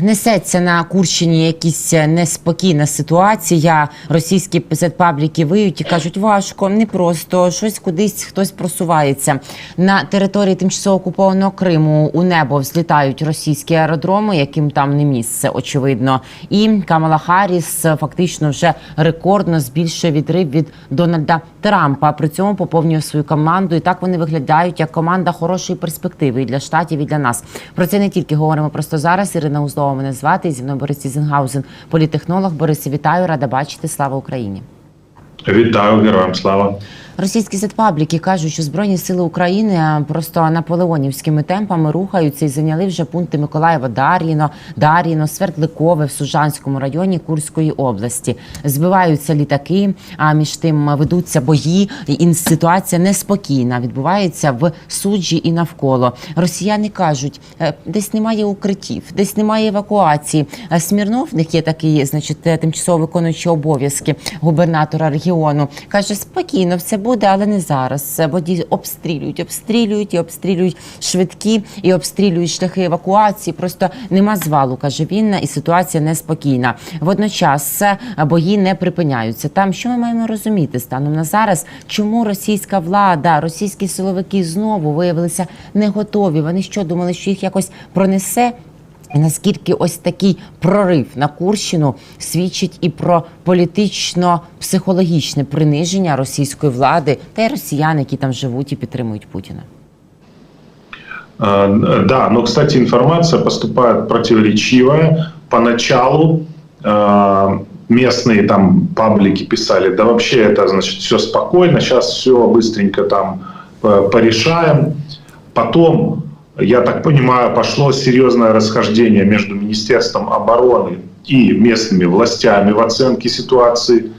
Несеться на Курщині якісь неспокійна ситуація. Російські пабліки виють і кажуть, важко, непросто, щось кудись хтось просувається. На території тимчасово окупованого Криму у небо взлітають російські аеродроми, яким там не місце, очевидно. І Камала Харріс фактично вже рекордно збільшує відрив від Дональда Трампа. При цьому поповнює свою команду. І так вони виглядають як команда хорошої перспективи і для штатів, і для нас. Про це не тільки говоримо просто зараз. Ірина Узлова мене звати. Зі мною Борис Зінгаузен, політехнолог. Борис, вітаю, рада бачити. Слава Україні. Вітаю, героям слава. Російські зетпабліки кажуть, що збройні сили України просто наполеонівськими темпами рухаються і зайняли вже пункти Миколаєва, Дар'їно, Дар'їно, Свердликове в Сужанському районі Курської області. Збиваються літаки, а між тим ведуться бої. І ситуація неспокійна відбувається в суджі і навколо. Росіяни кажуть, «Е, десь немає укриттів, десь немає евакуації. Е, Смірнов, них є такий, значить, е, тимчасово виконуючий обов'язки губернатора регіону. каже, спокійно, все буде, але не зараз. Бо обстрілюють, обстрілюють і обстрілюють швидкі і обстрілюють шляхи евакуації. Просто нема звалу, каже він, і ситуація неспокійна. Водночас е, бої не припиняються. Там що ми маємо розуміти станом на зараз, чому російська влада, російські силовики знову виявилися не готові. Вони що думали, що їх якось пронесе? І наскільки ось такий прорив на Курщину свідчить і про політично-психологічне приниження російської влади та й росіян, які там живуть і підтримують Путіна. Э, Да, но, кстати, информация поступает противоречивая. Поначалу э, местные там паблики писали, да вообще это, значит, все спокойно, сейчас все быстренько там э, порешаем. Потом, я так понимаю, пошло серьезное расхождение между Министерством обороны и местными властями в оценке ситуации.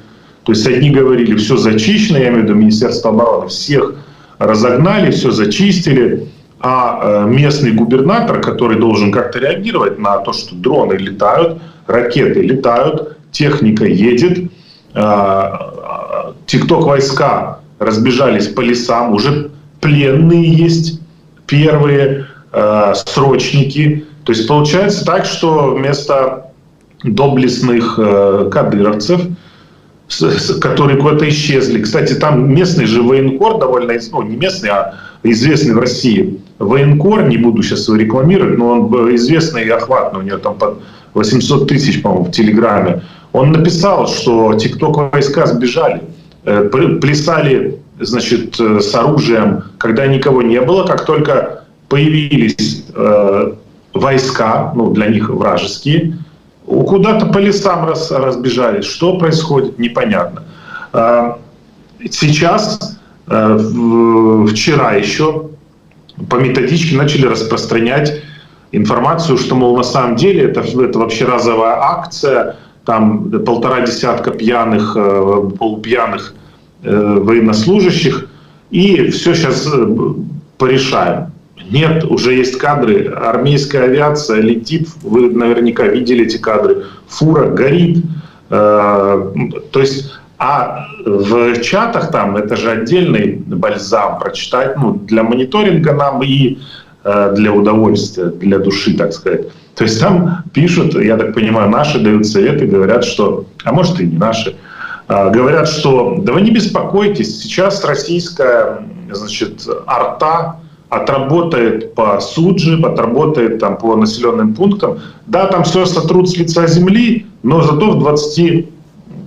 То есть одни говорили, все зачищено, я имею в виду Министерство обороны, всех разогнали, все зачистили, а э, местный губернатор, который должен как-то реагировать на то, что дроны летают, ракеты летают, техника едет, э, тикток войска разбежались по лесам, уже пленные есть, первые э, срочники. То есть получается так, что вместо доблестных э, кадыровцев, которые куда-то исчезли. Кстати, там местный же военкор довольно, ну не местный, а известный в России военкор, не буду сейчас его рекламировать, но он б- известный и охватный, у него там под 800 тысяч, по-моему, в Телеграме. Он написал, что тикток войска сбежали, э, плясали, значит, э, с оружием, когда никого не было, как только появились э, войска, ну, для них вражеские, куда-то по лесам раз- разбежались. Что происходит, непонятно. А, Сейчас, э, вчера еще по методичке начали распространять информацию, что, мол, на самом деле это, это вообще разовая акция, там полтора десятка пьяных, э, полупьяных э, военнослужащих, и все сейчас порешаем. Нет, уже есть кадры, армейская авиация летит, вы наверняка видели эти кадры, фура горит, Э, то есть, а в чатах там это же отдельный бальзам прочитать, ну, для мониторинга нам и э, для удовольствия, для души, так сказать. То есть там пишут, я так понимаю, наши дают советы, говорят, что, а может и не наши, а, говорят, что да вы не беспокойтесь, сейчас российская, значит, арта отработает по Суджи, отработает там по населенным пунктам. Да, там все сотрут с лица земли, но зато в 20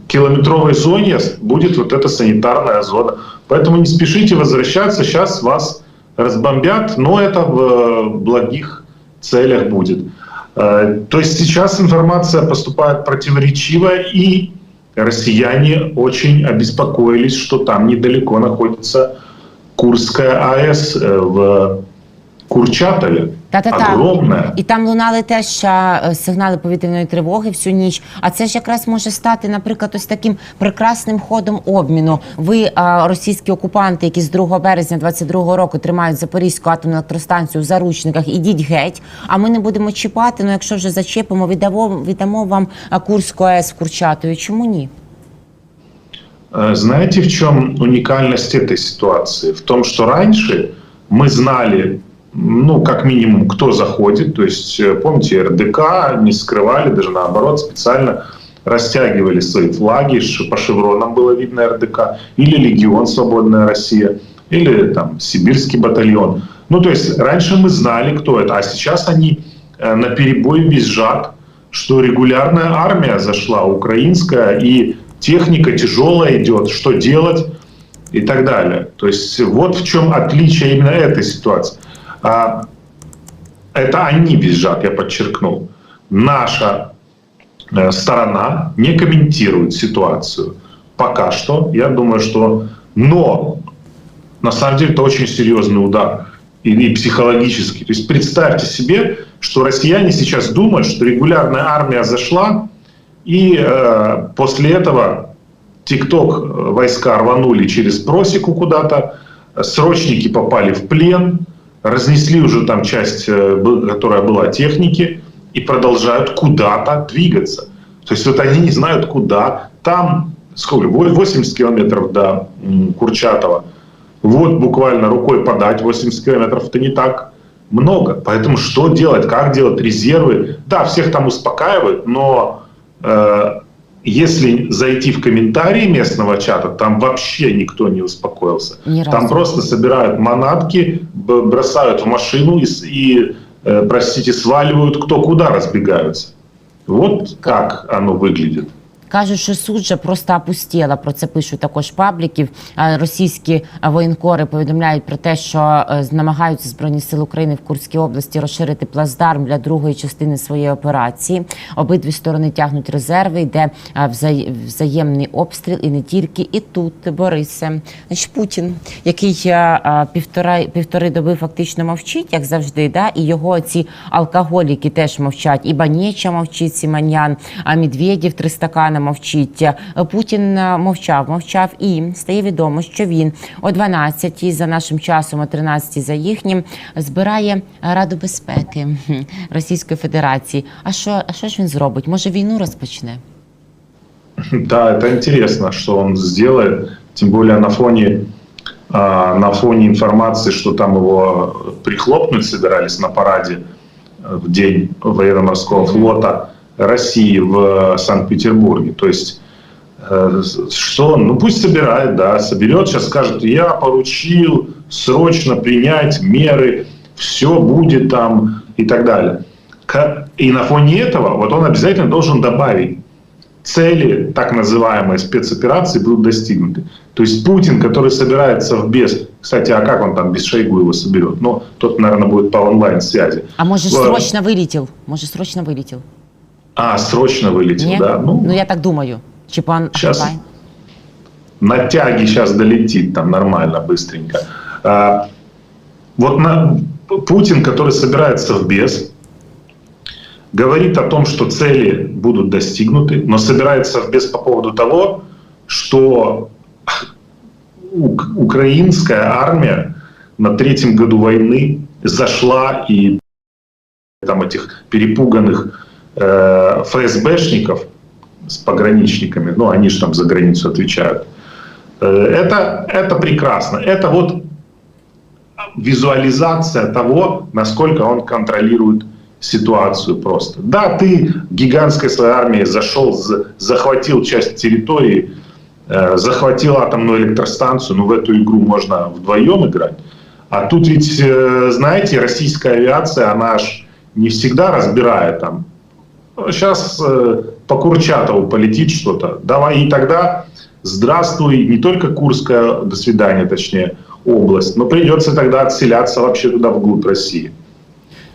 километровой зоне будет вот эта санитарная зона. Поэтому не спешите возвращаться, сейчас вас разбомбят, но это в э, благих целях будет. Э, То есть сейчас информация поступает противоречивая, и россияне очень обеспокоились, что там недалеко находится Курская АЭС э, в Курчатове. Та-та-та. Огромная. І там лунали теж е, сигнали повітряної тривоги всю ніч. А це ж якраз може стати, наприклад, ось таким прекрасним ходом обміну. Ви, російські окупанти, які з 2 березня 22 року тримають Запорізьку атомну електростанцію в заручниках, ідіть геть. А ми не будемо чіпати. Ну якщо вже зачепимо, віддамо, віддамо вам а, Курську АЕС в Курчатові. Чому ні? Э, Знаете, в чем уникальность этой ситуации? В том, что раньше мы знали ну, как минимум, кто заходит. То есть, э, помните, РДК не скрывали, даже наоборот, специально растягивали свои флаги, по шевронам было видно РДК, или Легион Свободная Россия, или там Сибирский батальон. Ну, то есть, раньше мы знали, кто это, а сейчас они э, на перебой визжат, что регулярная армия зашла, украинская, и техника тяжелая идет, что делать и так далее. То есть вот в чем отличие именно этой ситуации. А, это они визжат, я подчеркнул. Наша э, сторона не комментирует ситуацию. Пока что, я думаю, что... Но, на самом деле, это очень серьезный удар. И, и психологический. То есть представьте себе, что россияне сейчас думают, что регулярная армия зашла, и э, после этого ТикТок э, войска рванули через просеку куда-то, срочники попали в плен, разнесли уже там часть, э, которая была техники, и продолжают куда-то двигаться. То есть вот они не знают куда. Там сколько? Во- 80 километров до Курчатова. Вот буквально рукой подать 80 километров это не так много. Поэтому что делать, как делать, резервы? Да, всех там успокаивают, но если зайти в комментарии местного чата, там вообще никто не успокоился. Ни. Там просто собирают манатки, бросают в машину и, и, э, простите, сваливают кто куда разбегаются. Вот как оно выглядит. Кажуть, що суджа просто опустіла. Про це пишуть також пабліків. Російські воєнкори повідомляють про те, що е, намагаються збройні сили України в Курській області розширити плацдарм для другої частини своєї операції. Обидві сторони тягнуть резерви, йде е, взаємний обстріл, і не тільки. І тут Борисе Значить, Путін, який е, півтора півтори доби фактично мовчить, як завжди, да, і його ці алкоголіки теж мовчать. І Банєча мовчить Сіманян, а Медведєв три стакана мовчить. Е, Путін е, мовчав, мовчав, і стає відомо, що він о 12-й за нашим часом, о 13-й за їхнім, збирає Раду безпеки Російської Федерації. А що, а що ж він зробить? Може війну розпочне? Да, это интересно, что он сделает, тем более на фоне, а, на фоне информации, что там его прихлопнуть собирались на параде э, в день военно-морского флота России в Санкт-Петербурге. То есть э, что он, ну пусть собирает, да, соберет, сейчас скажет, я поручил срочно принять меры, все будет там и так далее. И на фоне этого вот он обязательно должен добавить, цели так называемой спецоперации будут достигнуты. То есть Путин, который собирается в без, кстати, а как он там без Шойгу его соберет? Ну, тот, наверное, будет по онлайн-связи. А може Э, срочно вилетів? Може срочно вилетів? А, срочно вылетел, Ні? да? Ну, ну я так думаю. Чи пан Щас. Ахмай? на тяге сейчас долетит там нормально, быстренько. А, вот на, Путин, который собирается в без, говорит о том, что цели будут достигнуты, но собирается в без по поводу того, что ук- украинская армия на третьем году войны зашла и там этих перепуганных э, ФСБшников с пограничниками, ну они же там за границу отвечают, Э, это, это прекрасно. Это вот визуализация того, насколько он контролирует ситуацию просто. Да, ты гигантской своей армией зашел, за- захватил часть территории, э, захватил атомную электростанцию, ну в эту игру можно вдвоем играть. А тут ведь, э, знаете, российская авиация, она ж не всегда разбирает там. Сейчас по Курчатову полетит что-то, давай, и тогда здравствуй, не только Курская, до свидания, точнее, область, но придется тогда отселяться вообще туда, вглубь России.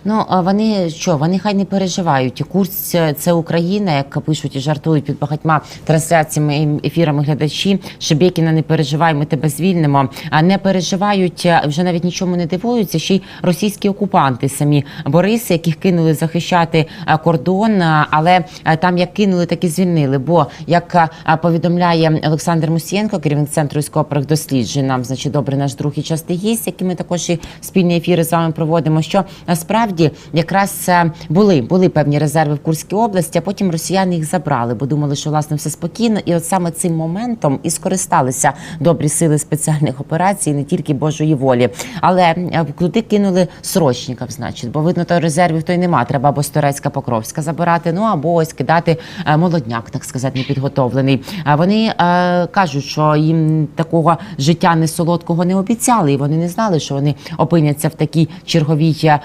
Ну а вони що? Вони хай не переживають. Курс це Україна, як пишуть і жартують під багатьма трансляціями і ефірами глядачі. Шебекіна, не переживай, ми тебе звільнимо. А не переживають вже навіть нічому не дивуються. Ще й російські окупанти самі Бориси, яких кинули захищати кордон, але там як кинули, так і звільнили. Бо як повідомляє Олександр Мусієнко, керівник центру військових досліджень, нам значить добре наш друг і частий гість, який ми також і спільні ефіри з вами проводимо. Що насправді насправді якраз е, були, були певні резерви в Курській області, а потім росіяни їх забрали, бо думали, що власне все спокійно. І от саме цим моментом і скористалися добрі сили спеціальних операцій, не тільки Божої волі. Але е, туди кинули срочників, значить, бо видно, то резервів то й нема. Треба або Сторецька Покровська забирати, ну або ось кидати е, молодняк, так сказати, непідготовлений. Вони е, кажуть, що їм такого життя не солодкого не обіцяли, і вони не знали, що вони опиняться в такій черговій е,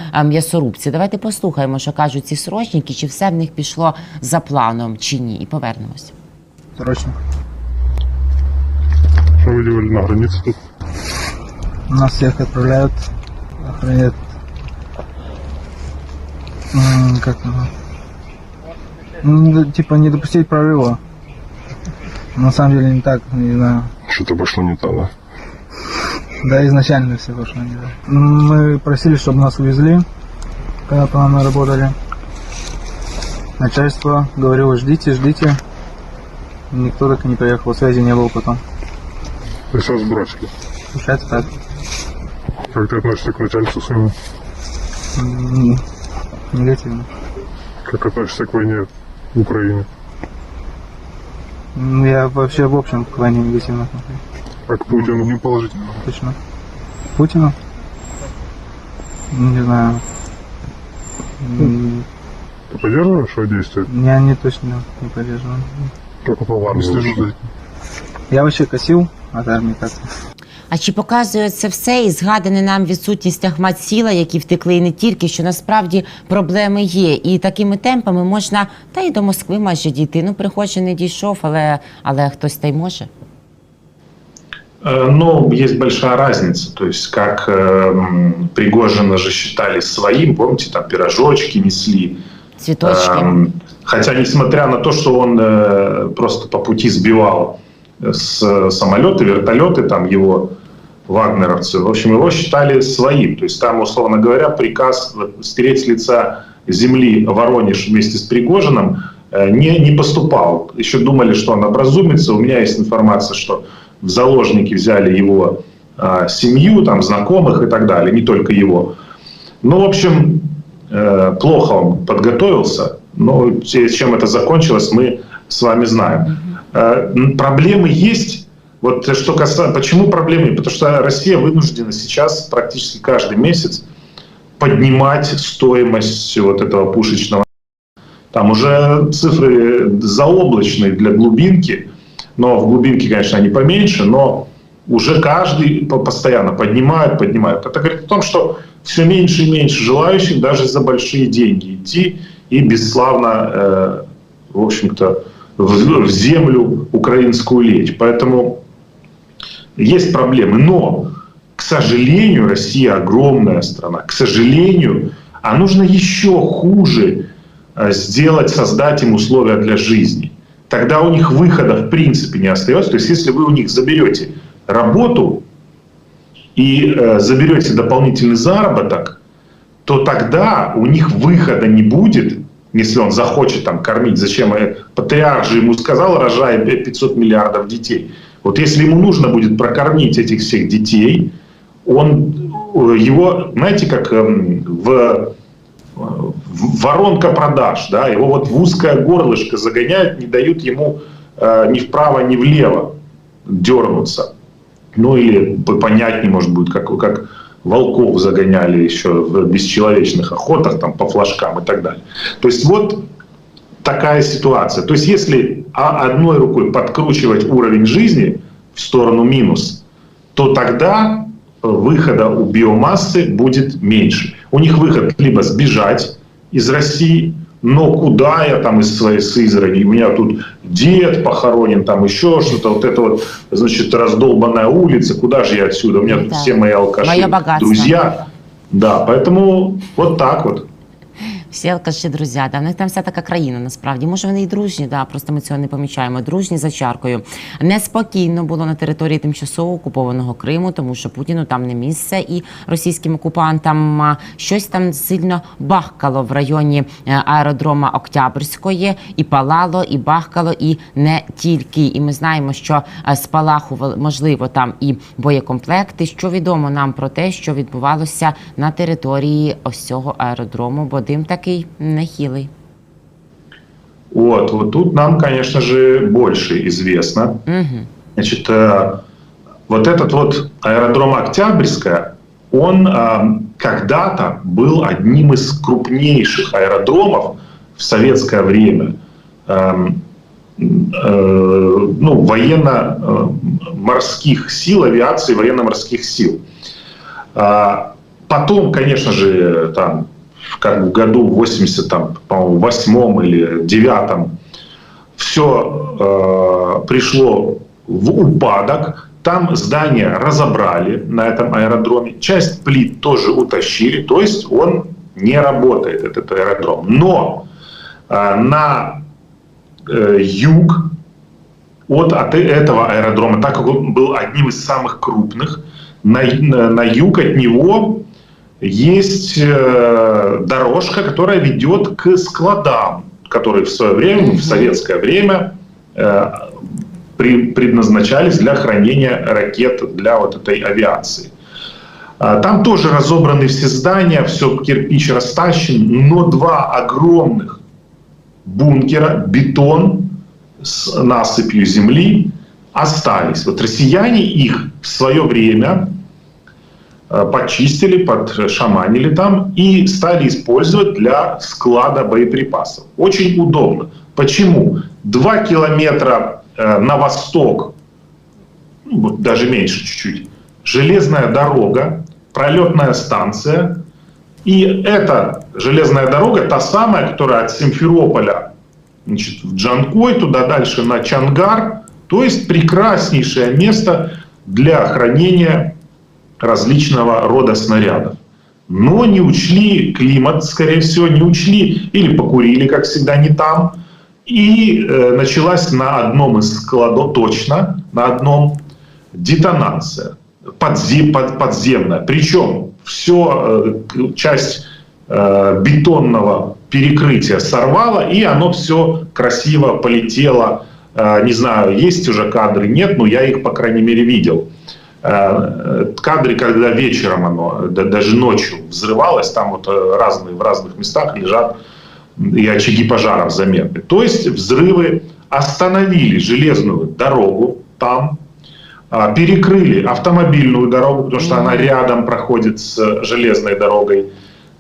м'ясорубці. Давайте послухаємо, що кажуть ці срочники, чи все в них пішло за планом, чи ні, і повернемось. Срочно. Что вы делали на границе тут? Нас всех отправляют охранять. М, Как его? Ну, да, типа не допустить прорыва. На самом деле не так, не знаю. Что-то пошло не так, да? Да, изначально все пошло не так. М, Мы просили, чтобы нас увезли, Когда нам работали. Начальство говорило, ждите, ждите. Никто так и не приехал, связи не было потом. То есть вас бросили. Получается так. Как ты относишься к начальству своему? М, Негативно. Как относишься к войне в Украине? Ну, Я вообще в общем к войне негативно отношусь. А к Путину? Не положительно. Точно. Путину? Не знаю. Ты поддерживаешь его действия? Я не точно не поддерживаю. Только по армии. слежу за Я вообще косил от армии как А чи показує це все і згадане нам відсутність Ахмат Сіла, які втекли і не тільки, що насправді проблеми є, і такими темпами можна та й до Москви майже дійти. Ну, приходжу не дійшов, але але хтось та й може. Э, Ну, есть большая разница. То есть, как э, Пригожина же считали своим, помните, там пирожочки несли. Цвіточки. Эм, Хотя, несмотря на то, что он э, просто по пути сбивал с самолеты, вертолеты, там его вагнеровцы, в общем, его считали своим. То есть там, условно говоря, приказ стереть с лица земли Воронеж вместе с Пригожиным э, не, не поступал. Еще думали, что он образумится. У меня есть информация, что в заложники взяли его а, семью, там, знакомых и так далее, не только его. Ну, в общем, э, плохо он подготовился, но те- чем это закончилось, мы с вами знаем. Э, Проблемы есть. Вот э, что касается... Почему проблемы? Потому что Россия вынуждена сейчас практически каждый месяц поднимать стоимость вот этого пушечного. Там уже цифры заоблачные для глубинки, но в глубинке, конечно, они поменьше, но уже каждый по- постоянно поднимает, поднимает. Это говорит о том, что все меньше и меньше желающих даже за большие деньги идти и бесславно, э, в общем-то, в, в землю украинскую лечь. Поэтому есть проблемы. Но, к сожалению, Россия огромная страна. К сожалению, а нужно еще хуже э, сделать, создать им условия для жизни. Тогда у них выхода в принципе не остается. То есть, если вы у них заберете работу и э, заберете дополнительный заработок, то тогда у них выхода не будет, если он захочет там кормить. Зачем? Э, Патриарх же ему сказал, рожай 500 миллиардов детей. Вот если ему нужно будет прокормить этих всех детей, он э, его, знаете, как эм, в в- воронка продаж, да, его вот в узкое горлышко загоняют, не дают ему э, ни вправо, ни влево дернуться. Ну или по- понятнее, может быть, как, как волков загоняли еще в бесчеловечных охотах, там, по флажкам и так далее. То есть вот такая ситуация. То есть если а- одной рукой подкручивать уровень жизни в сторону минус, то тогда э, выхода у биомассы будет меньше. У них выход либо сбежать из России, но куда я там из своей Сызрани, у меня тут дед похоронен, там еще что-то, вот это вот, значит, раздолбанная улица, куда же я отсюда, у меня тут Да. все мои алкаши, друзья. Да, поэтому вот так вот. Всі алкаші, друзі, да, в них там вся така країна насправді. Може, вони і дружні, да, просто ми цього не помічаємо. Дружні за чаркою. Неспокійно було на території тимчасово окупованого Криму, тому що Путіну там не місце і російським окупантам щось там сильно бахкало в районі е, аеродрома Октябрьської, і палало, і бахкало, і не тільки. І ми знаємо, що е, спалахували можливо там і боєкомплекти. Що відомо нам про те, що відбувалося на території ось цього аеродрому, бо дим такий нехилий. Вот, вот тут нам, конечно же, больше известно. Угу. Значит, э, вот этот вот аэродром Октябрьская, он э, когда-то был одним из крупнейших аэродромов в советское время. Эм, э, ну, военно-морских сил, авиации военно-морских сил. А, Потом, конечно же, там, как в году 80, там, по-моему, восьмом или девятом все пришло в упадок. Там здание разобрали на этом аэродроме. Часть плит тоже утащили. То есть он не работает, этот аэродром. Но э, на э, юг от, от этого аэродрома, так как он был одним из самых крупных, на, на, на юг от него есть э, дорожка, которая ведет к складам, которые в свое время, в советское время э, предназначались для хранения ракет для вот этой авиации. А, Там тоже разобраны все здания, все кирпич растащен, но два огромных бункера, бетон с насыпью земли остались. Вот россияне их в свое время почистили, подшаманили там и стали использовать для склада боеприпасов. Очень удобно. Почему? Два километра э, на восток, ну, даже меньше чуть-чуть, железная дорога, пролетная станция. И эта железная дорога, та самая, которая от Симферополя значит, в Джанкой, туда дальше на Чангар. То есть прекраснейшее место для хранения различного рода снарядов. Но не учли климат, скорее всего, не учли или покурили, как всегда, не там. И э, началась на одном из складов, точно, на одном, детонация подзе- под- подземная. Причем все, часть э, бетонного перекрытия сорвало, и оно все красиво полетело. Э, не знаю, есть уже кадры, нет, но я их, по крайней мере, видел. Э, Кадры, когда вечером оно, да- даже ночью взрывалось, там вот э, разные, в разных местах лежат и очаги пожаров заметны. То есть взрывы остановили железную дорогу там, а, перекрыли автомобильную дорогу, потому что она рядом проходит с железной дорогой.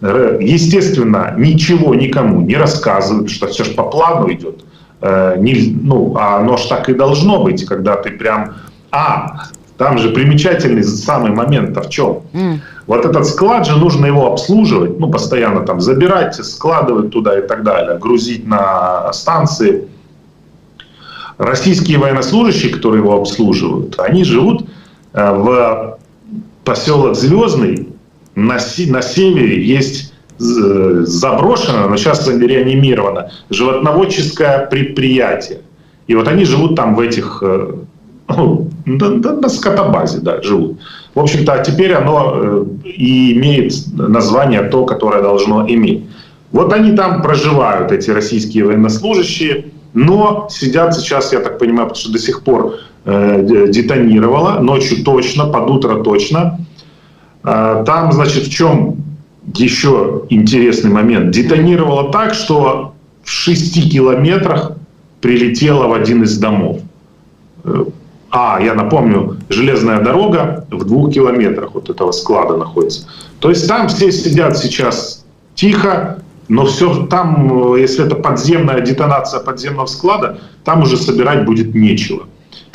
Естественно, ничего никому не рассказывают, что все же по плану идет. Э, не- ну, а оно ж так и должно быть, когда ты прям... А, там же примечательный самый момент в чем? М. Вот этот склад же нужно его обслуживать, ну, постоянно там забирать, складывать туда и так далее, грузить на станции. Российские военнослужащие, которые его обслуживают, они живут э, в поселок Звездный, на, на севере есть заброшено, но сейчас реанимировано животноводческое предприятие. И вот они живут там в этих, э, на, на- на скотобазе, да, живут. В общем-то, а теперь оно э, и имеет название то, которое должно иметь. Вот они там проживают, эти российские военнослужащие, но сидят сейчас, я так понимаю, потому что до сих пор э, де- детонировало, ночью точно, под утро точно. А, Там, значит, в чем еще интересный момент? Детонировало так, что в 6 километрах прилетело в один из домов. А, я напомню, железная дорога в двух километрах от этого склада находится. То есть там все сидят сейчас тихо, но все там, э, если это подземная детонация подземного склада, там уже собирать будет нечего.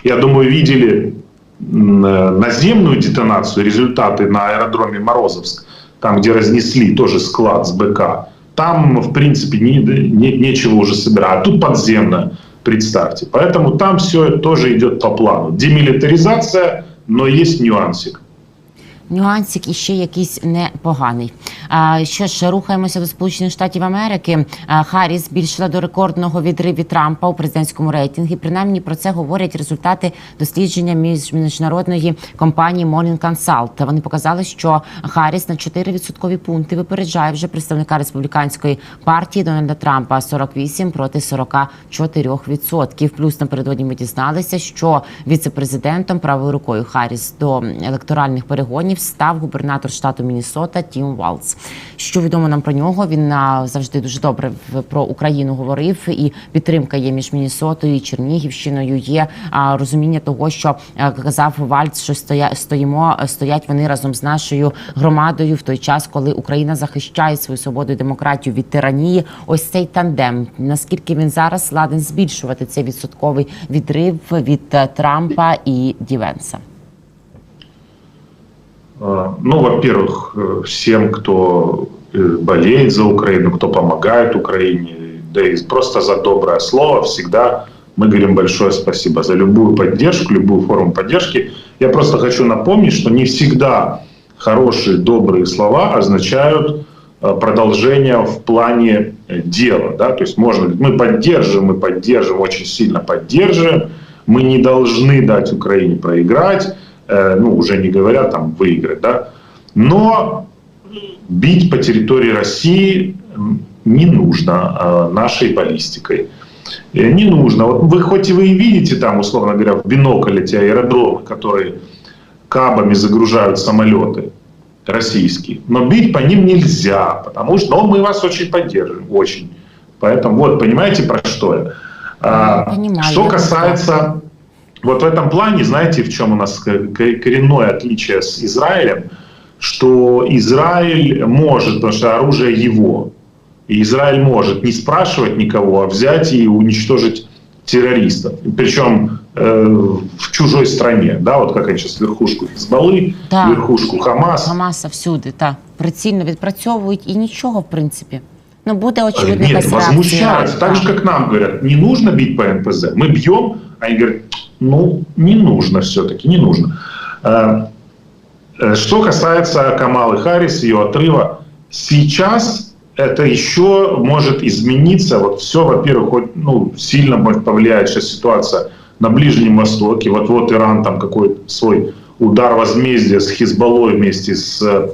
Я думаю, видели э, наземную детонацию, результаты на аэродроме Морозовск, там, где разнесли тоже склад с БК. Там, в принципе, не, не- нечего уже собирать. А тут подземная, представьте. Поэтому там все тоже идет по плану. Демилитаризация, но есть нюансик. Нюансик іще якийсь непоганий. Що ж, рухаємося до Сполучених Штатів Америки. Харріс збільшила до рекордного відриві Трампа у президентському рейтингі. Принаймні про це говорять результати дослідження між міжнародної компанії Morning Consult. Вони показали, що Харріс на 4 відсоткові пункти випереджає вже представника республіканської партії Дональда Трампа 48 проти 44 відсотків. Плюс напередодні ми дізналися, що віцепрезидентом правою рукою Харріс до електоральних перегонів став губернатор штату Міннесота Тім Валц. Що відомо нам про нього? Він завжди дуже добре про Україну говорив, і підтримка є між Міннесотою і Чернігівщиною. Є розуміння того, що казав Вальц, що стоя, стоїмо, стоять вони разом з нашою громадою в той час, коли Україна захищає свою свободу і демократію від тиранії. Ось цей тандем. Наскільки він зараз ладен збільшувати цей відсотковий відрив від е, Трампа і Дівенса? Э, Ну, во-первых, э, всем, кто э, болеет за Украину, кто помогает Украине, да и просто за доброе слово всегда мы говорим большое спасибо за любую поддержку, любую форму поддержки. Я просто хочу напомнить, что не всегда хорошие, добрые слова означают э, продолжение в плане дела. Да? То есть можно мы поддерживаем, мы поддерживаем, очень сильно поддерживаем, мы не должны дать Украине проиграть, ну, уже не говоря там выиграть, да, но бить по территории России не нужно э, нашей баллистикой. Э, Не нужно. Вот вы хоть и вы и видите там, условно говоря, в бинокль эти аэродромы, которые кабами загружают самолеты российские, но бить по ним нельзя, потому что но мы вас очень поддерживаем, очень. Поэтому вот, понимаете, про что я? А, Понимаю, что касается вот в этом плане, знаете, в чем у нас к- к- коренное отличие с Израилем, что Израиль может, потому что оружие его, и Израиль может не спрашивать никого, а взять и уничтожить террористов. Причем э, в чужой стране, да, вот как они сейчас верхушку Хизбаллы, Да. верхушку Хамас. Хамаса всюди, та прицільно відпрацьовують і нічого, в принципі. Ну буде очевидно Нет, якась реакція. возмущаются. Так же, как нам говорят, не нужно бить по НПЗ. Мы бьем, а они говорят, ну, не нужно все-таки, не нужно. Э, э, Что касается Камалы Харрис, ее отрыва, сейчас это еще может измениться. Вот все, во-первых, ну, сильно повлиять сейчас ситуация на Ближнем Востоке. Вот-вот Иран там какой-то свой удар возмездия с Хизбаллой вместе с э,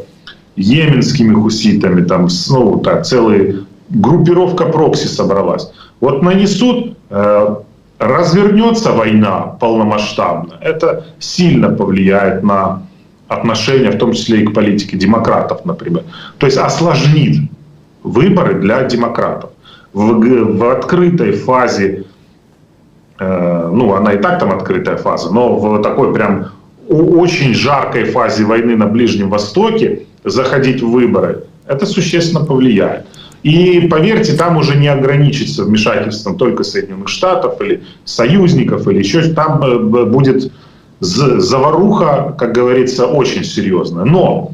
йеменскими хуситами, там, ну, так, целая группировка прокси собралась. Вот нанесут, э, развернется война полномасштабно, это сильно повлияет на отношения, в том числе и к политике демократов, например. То есть осложнит выборы для демократов. В, в открытой фазе, э, ну, она и так там открытая фаза, но в такой прям очень жаркой фазе войны на Ближнем Востоке заходить в выборы, это существенно повлияет. И поверьте, там уже не ограничится вмешательством только Соединенных Штатов или союзников, или еще там э, будет заваруха, как говорится, очень серьезная. Но,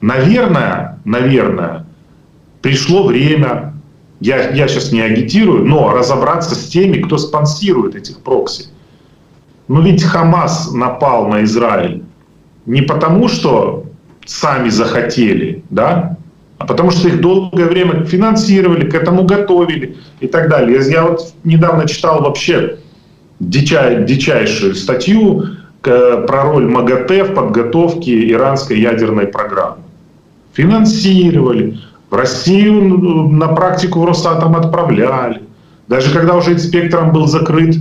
наверное, наверное, пришло время, я, я сейчас не агитирую, но разобраться с теми, кто спонсирует этих прокси. Ну ведь Хамас напал на Израиль не потому, что сами захотели, да, потому что их долгое время финансировали, к этому готовили и так далее. Я, вот недавно читал вообще дичай- дичайшую статью про роль МАГАТЭ в подготовке иранской ядерной программы. Финансировали. В Россию на практику в Росатом отправляли. Даже когда уже инспектором был закрыт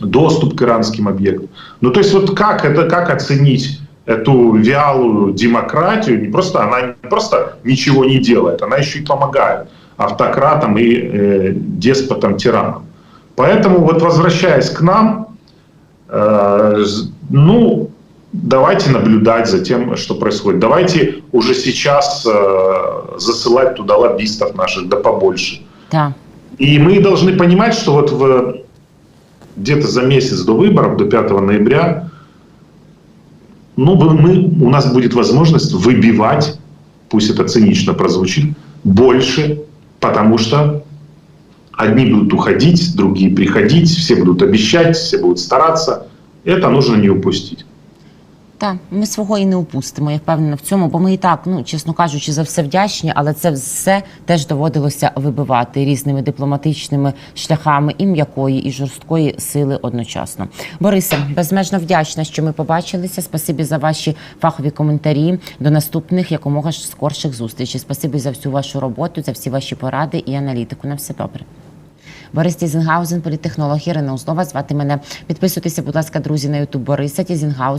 доступ к иранским объектам. Ну, то есть вот как это, как оценить эту вялую демократию? Не просто она не просто ничего не делает, она еще и помогает автократам и э, деспотам, тиранам. Поэтому вот возвращаясь к нам, э, ну, давайте наблюдать за тем, что происходит. Давайте уже сейчас э, засылать туда лоббистов наших, да побольше. Так. И мы должны понимать, что вот в, где-то за месяц до выборов, до 5 ноября, ну, вы- мы, у нас будет возможность выбивать, пусть это цинично прозвучит, больше, потому что одни будут уходить, другие приходить, все будут обещать, все будут стараться. Это нужно не упустить. Так, ми свого і не упустимо, я впевнена в цьому, бо ми і так, ну чесно кажучи, за все вдячні, але це все теж доводилося вибивати різними дипломатичними шляхами і м'якої, і жорсткої сили одночасно. Борисе, безмежно вдячна, що ми побачилися. Спасибі за ваші фахові коментарі. До наступних якомога ж скорших зустрічей. Спасибі за всю вашу роботу, за всі ваші поради і аналітику. На все добре. Борис Тізенгаузен, політтехнолог Ірина Узлова. Звати мене. Підписуйтеся, будь ласка, друзі, на Ютуб Бориса Тізенгаузен.